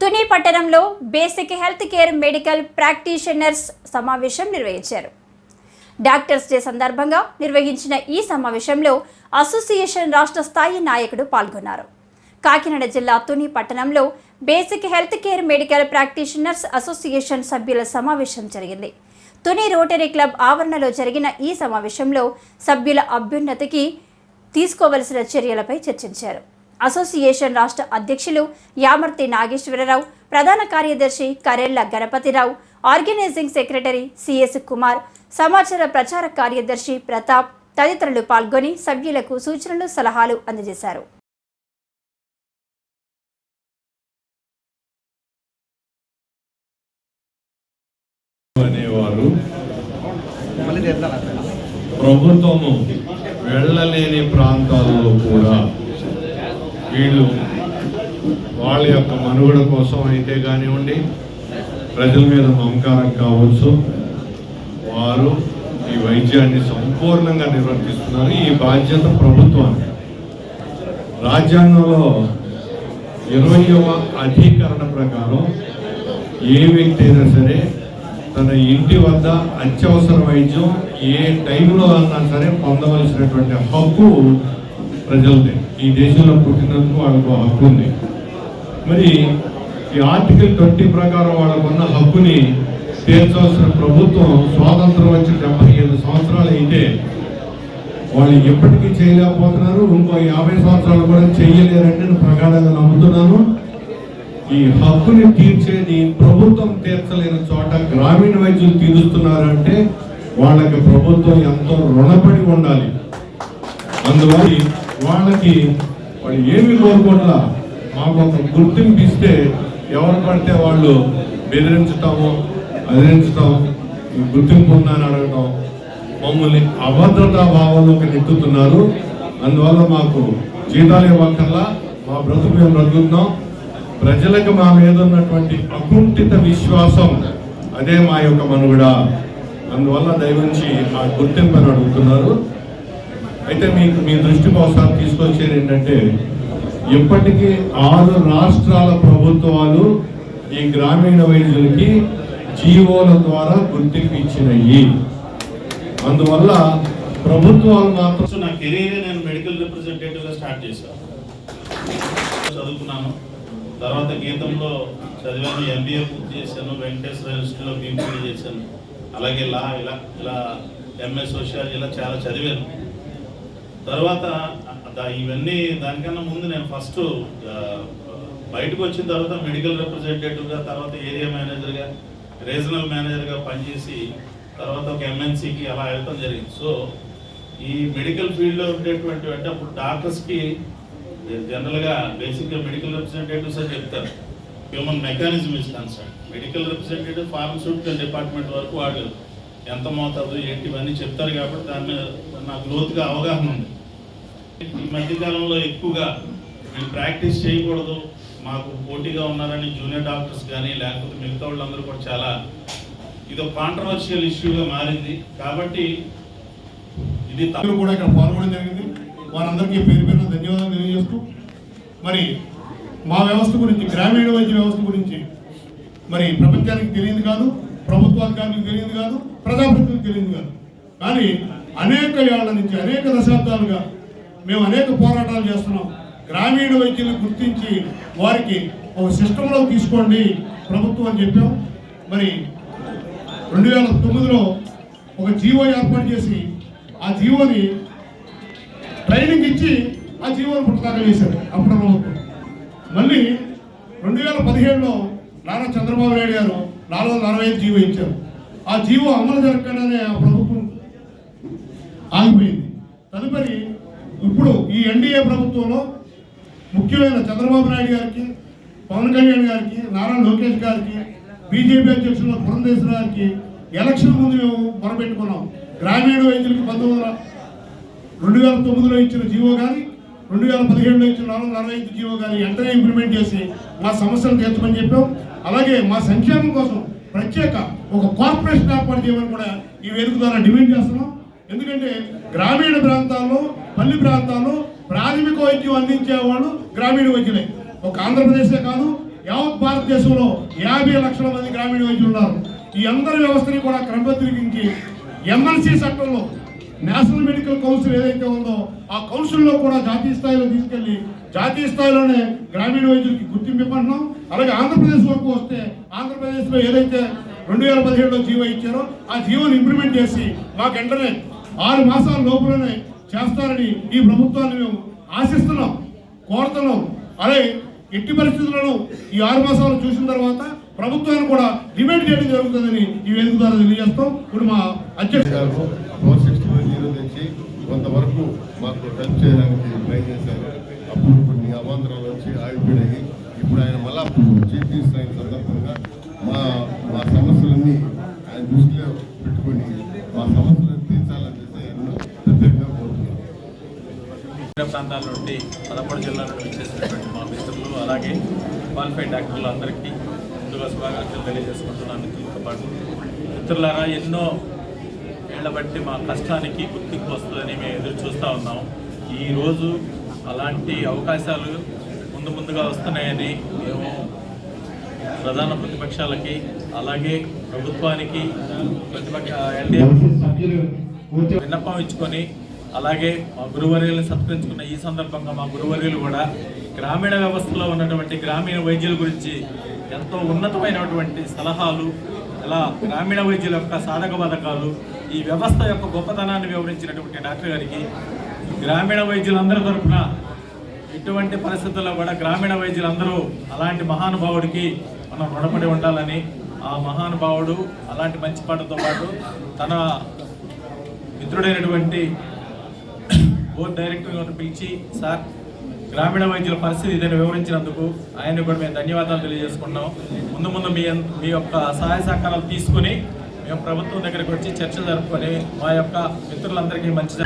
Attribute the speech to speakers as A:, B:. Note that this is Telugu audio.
A: తుని పట్టణంలో basic health care medical practitioners సమావేశం నిర్వహించారు. డాక్టర్స్ డే సందర్భంగా నిర్వహించిన ఈ సమావేశంలో అసోసియేషన్ రాష్ట్ర స్థాయి నాయకుడు పాల్గొన్నారు. కాకినాడ జిల్లా తుని పట్టణంలో basic health care medical practitioners association సభ్యుల సమావేశం జరిగింది. తుని రోటరీ క్లబ్ ఆవరణలో జరిగిన ఈ సమావేశంలో సభ్యుల అభ్యున్నతికి తీసుకోవలసిన చర్యలపై చర్చించారు. అసోసియేషన్ రాష్ట్ర అధ్యక్షులు యామర్తి నాగేశ్వరరావు ప్రధాన కార్యదర్శి Karella Ganapathirao organising secretary CS Kumar సమాచార ప్రచార కార్యదర్శి ప్రతాప్ తదితరులు పాల్గొని సభ్యులకు సూచనలు సలహాలు అందజేశారు.
B: అనేవారు ప్రభుత్వము వెళ్ళలేని ప్రాంతాల్లో కూడా వీళ్ళు వాళ్ళ యొక్క మనుగడ కోసం అయితే కానివ్వండి ప్రజల మీద మమకారం కావచ్చు. వారు ఈ వైద్యాన్ని సంపూర్ణంగా నిర్వర్తిస్తున్నారు. ఈ బాధ్యత ప్రభుత్వానికి. రాజ్యాంగంలో ఇరవయవ అధికరణ ప్రకారం ఏ వ్యక్తి అయినా సరే తన ఇంటి వద్ద అత్యవసర వైద్యం ఏ టైంలో అన్నా సరే పొందవలసినటువంటి హక్కు ప్రజలదే ఈ దేశంలో పుట్టినందుకు వాళ్ళకు హక్కు ఉంది మరి ఈ ఆర్టికల్ ట్వంటీ ప్రకారం వాళ్ళకున్న హక్కుని తీర్చవలసిన ప్రభుత్వం స్వాతంత్రం వచ్చి డెబ్బై ఐదు సంవత్సరాలు అయితే వాళ్ళు ఎప్పటికీ చేయలేకపోతున్నారు. ఇంకో యాభై సంవత్సరాలు కూడా చేయలేరని నేను ప్రగాఢంగా నమ్ముతున్నాను. ఈ హక్కుని తీర్చేది ప్రభుత్వం తీర్చలేని చోట గ్రామీణ వైద్యులు తీరుస్తున్నారంటే వాళ్ళకి ప్రభుత్వం ఎంతో రుణపడి ఉండాలి. అందువల్ల వాళ్ళకి వాళ్ళు ఏమి కోరుకోవట్లా మాకు ఒక గుర్తింపు ఇస్తే ఎవరు పడితే వాళ్ళు బెదిరించటము అదిరించటం గుర్తింపు ఉందని అడగటం. మమ్మల్ని అభద్రతా భావంలోకి నెట్టుతున్నారు అందువల్ల మాకు జీతాలు ఇవ్వకల్లా మా బ్రతుకు మేము బ్రతుకుతున్నాం. ప్రజలకు మా మీద ఉన్నటువంటి అకుంఠిత విశ్వాసం అదే మా యొక్క మనుగడ. అందువల్ల దయవుంచి ఆ గుర్తింపుని అడుగుతున్నారు. అయితే మీకు మీ దృష్టికి ఒకసారి తీసుకొచ్చేది ఏంటంటే ఇప్పటికీ ఆరు రాష్ట్రాల ప్రభుత్వాలు ఈ గ్రామీణ వైద్యులకి జీవోల ద్వారా గుర్తింపు ఇచ్చినాయి. అందువల్ల ప్రభుత్వాలు మాత్రం
C: నా కెరీర్ నేను మెడికల్ రిప్రజెంటేటివ్గా స్టార్ట్ చేశాను చదువుకున్నాను. తర్వాత గీతంలో చదివాను ఎంబీఏ పూర్తి చేశాను వెంకటేశ్వర యూనివర్సిటీలో బీపీడీ చేశాను. అలాగే లా ఇలా ఇలా ఎంఏ సోషియాలజీ ఇలా చాలా చదివాను. తర్వాత దా- ఇవన్నీ దానికన్నా ముందు నేను ఫస్ట్ బయటకు వచ్చిన తర్వాత మెడికల్ రిప్రజెంటేటివ్గా తర్వాత ఏరియా మేనేజర్గా రీజనల్ మేనేజర్గా పనిచేసి తర్వాత ఒక ఎంఎన్సీకి అలా వెళ్ళటం జరిగింది. సో ఈ మెడికల్ ఫీల్డ్లో ఉండేటువంటి అంటే అప్పుడు డాక్టర్స్కి జనరల్గా బేసిక్గా మెడికల్ రిప్రజెంటేటివ్స్ అని చెప్తారు. Human mechanism is concern medical representative pharmaceutical department వరకు వాళ్ళు ఎంత మోతాదు ఏంటి ఇవన్నీ చెప్తారు కాబట్టి దాని మీద నాకు లోతుగా అవగాహన ఉంది. ఈ మధ్యకాలంలో ఎక్కువగా మేము ప్రాక్టీస్ చేయకూడదు. మాకు పోటీగా ఉన్నారని జూనియర్ డాక్టర్స్ కానీ లేకపోతే మిగతా వాళ్ళందరూ కూడా చాలా ఇది ఒక కాంట్రవర్షియల్ ఇష్యూగా మారింది. కాబట్టి ఇది త-
D: కూడా ఇక్కడ పాల్గొనడం జరిగింది. వారందరికీ పేరు పేరు ధన్యవాదాలు తెలియజేస్తూ మరి మా వ్యవస్థ గురించి గ్రామీణ వైద్య వ్యవస్థ గురించి మరి ప్రపంచానికి తెలియదు కాదు ప్రభుత్వాధికారులకు తెలియదు కాదు ప్రజాప్రతినిధులకు తెలియదు కాదు. కానీ అనేక ఏళ్ళ నుంచి అనేక దశాబ్దాలుగా మేము అనేక పోరాటాలు చేస్తున్నాం. గ్రామీణ వైద్యులు గుర్తించి వారికి ఒక సిస్టంలో తీసుకోండి ప్రభుత్వం అని చెప్పాం. మరి రెండు వేల తొమ్మిదిలో ఒక జీవో ఏర్పాటు చేసి ఆ జీవోని ట్రైనింగ్ ఇచ్చి ఆ జీవోని పుట్టదాకా చేశారు అప్పుడు ప్రభుత్వం. మళ్ళీ రెండు వేల పదిహేడులో నారా చంద్రబాబు నాయుడు గారు నాలుగు వందల అరవై ఐదు జీవో ఇచ్చారు. ఆ జీవో అమలు జరగకుండానే ఆ ప్రభుత్వం ఆగిపోయింది. తదుపరి ఇప్పుడు ఈ ఎన్డీఏ ప్రభుత్వంలో ముఖ్యమైన చంద్రబాబు నాయుడు గారికి పవన్ కళ్యాణ్ గారికి నారా లోకేష్ గారికి బీజేపీ అధ్యక్షులు పురంధేశ్వర గారికి ఎలక్షన్ ముందు మేము మొరపెట్టుకున్నాం. గ్రామీణ వైద్యులకి పంతొమ్మిది వందల రెండు వేల తొమ్మిదిలో ఇచ్చిన జీవో కానీ రెండు వేల పదిహేడులో ఇచ్చిన నాలుగు వందల అరవై ఐదు జీవో కానీ వెంటనే ఇంప్లిమెంట్ చేసి మా సమస్యలు తీర్చమని చెప్పాం. అలాగే మా సంక్షేమం కోసం ప్రత్యేక ఒక కార్పొరేషన్ ఏర్పాటు చేయమని కూడా ఈ వేదిక ద్వారా డిమాండ్ చేస్తున్నాం. ఎందుకంటే గ్రామీణ ప్రాంతాల్లో పల్లి ప్రాంతాల్లో ప్రాథమిక వైద్యం అందించే వాళ్ళు గ్రామీణ వైద్యులే. ఒక ఆంధ్రప్రదేశే కాదు యావత్ భారతదేశంలో యాభై లక్షల మంది గ్రామీణ వైద్యులు ఉన్నారు. ఈ అందరి వ్యవస్థని కూడా క్రమబద్ధీకరించి ఎమ్మెల్సీ చట్టంలో నేషనల్ మెడికల్ కౌన్సిల్ ఏదైతే ఉందో ఆ కౌన్సిల్లో కూడా జాతీయ స్థాయిలో తీసుకెళ్ళి జాతీయ స్థాయిలోనే గ్రామీణ వైద్యులకి గుర్తింపు ఇవ్వమంటున్నాం. అలాగే ఆంధ్రప్రదేశ్ వరకు వస్తే ఆంధ్రప్రదేశ్లో ఏదైతే రెండు వేల పదిహేడులో జీవో ఇచ్చారో ఆ జీవోని ఇంప్లిమెంట్ చేసి మాకు వెంటనే ఆరు మాసాల లోపలనే చేస్తారని ఈ ప్రభుత్వాన్ని మేము ఆశిస్తున్నాం కోరుతున్నాం. అదే ఎట్టి పరిస్థితులను ఈ ఆరు మాసాలు చూసిన తర్వాత ప్రభుత్వాన్ని కూడా డిబేట్ చేయడం జరుగుతుందని ఈ వేదిక ద్వారా తెలియజేస్తాం. ఇప్పుడు మా అధ్యక్ష
E: గారు ఫోర్ సిక్స్టీ వన్ జీరో తెచ్చి కొంతవరకు మాకు టచ్ చేయడానికి
F: ప్రయత్నించారు ప్రాంతాల నుండి పదమూడు జిల్లాల నుండి చేసినటువంటి మా మిత్రులు అలాగే క్వాలిఫైడ్ డాక్టర్లు అందరికీ ముందుగా శుభాకాంక్షలు తెలియజేసుకుంటున్నాను. దీంతో పాటు మిత్రులారా ఎన్నో ఏళ్ళ బట్టి మా కష్టానికి గుర్తింపు వస్తుందని మేము ఎదురు చూస్తూ ఉన్నాం. ఈరోజు అలాంటి అవకాశాలు ముందు ముందుగా వస్తున్నాయని మేము ప్రధాన ప్రతిపక్షాలకి అలాగే ప్రభుత్వానికి ప్రతిపక్ష ఎన్డీఏ విన్నపం ఇచ్చుకొని అలాగే మా గురువర్యులను సత్కరించుకున్న ఈ సందర్భంగా మా గురువర్యులు కూడా గ్రామీణ వ్యవస్థలో ఉన్నటువంటి గ్రామీణ వైద్యుల గురించి ఎంతో ఉన్నతమైనటువంటి సలహాలు ఇలా గ్రామీణ వైద్యుల యొక్క సాధక పథకాలు ఈ వ్యవస్థ యొక్క గొప్పతనాన్ని వివరించినటువంటి డాక్టర్ గారికి గ్రామీణ వైద్యులందరి తరఫున ఇటువంటి పరిస్థితుల్లో కూడా గ్రామీణ వైద్యులందరూ అలాంటి మహానుభావుడికి మనం రుణపడి ఉండాలని ఆ మహానుభావుడు అలాంటి మంచి పాటతో పాటు తన మిత్రుడైనటువంటి బోర్డు డైరెక్టర్ పిలిచి సార్ గ్రామీణ వైద్యుల పరిస్థితి ఇదని వివరించినందుకు ఆయన కూడా మేము ధన్యవాదాలు తెలియజేసుకున్నాం ముందు ముందు మీ మీ యొక్క సహాయ సహకారాలు తీసుకుని మేము ప్రభుత్వం దగ్గరికి వచ్చి చర్చ జరుపుకొని మా యొక్క మిత్రులందరికీ మంచి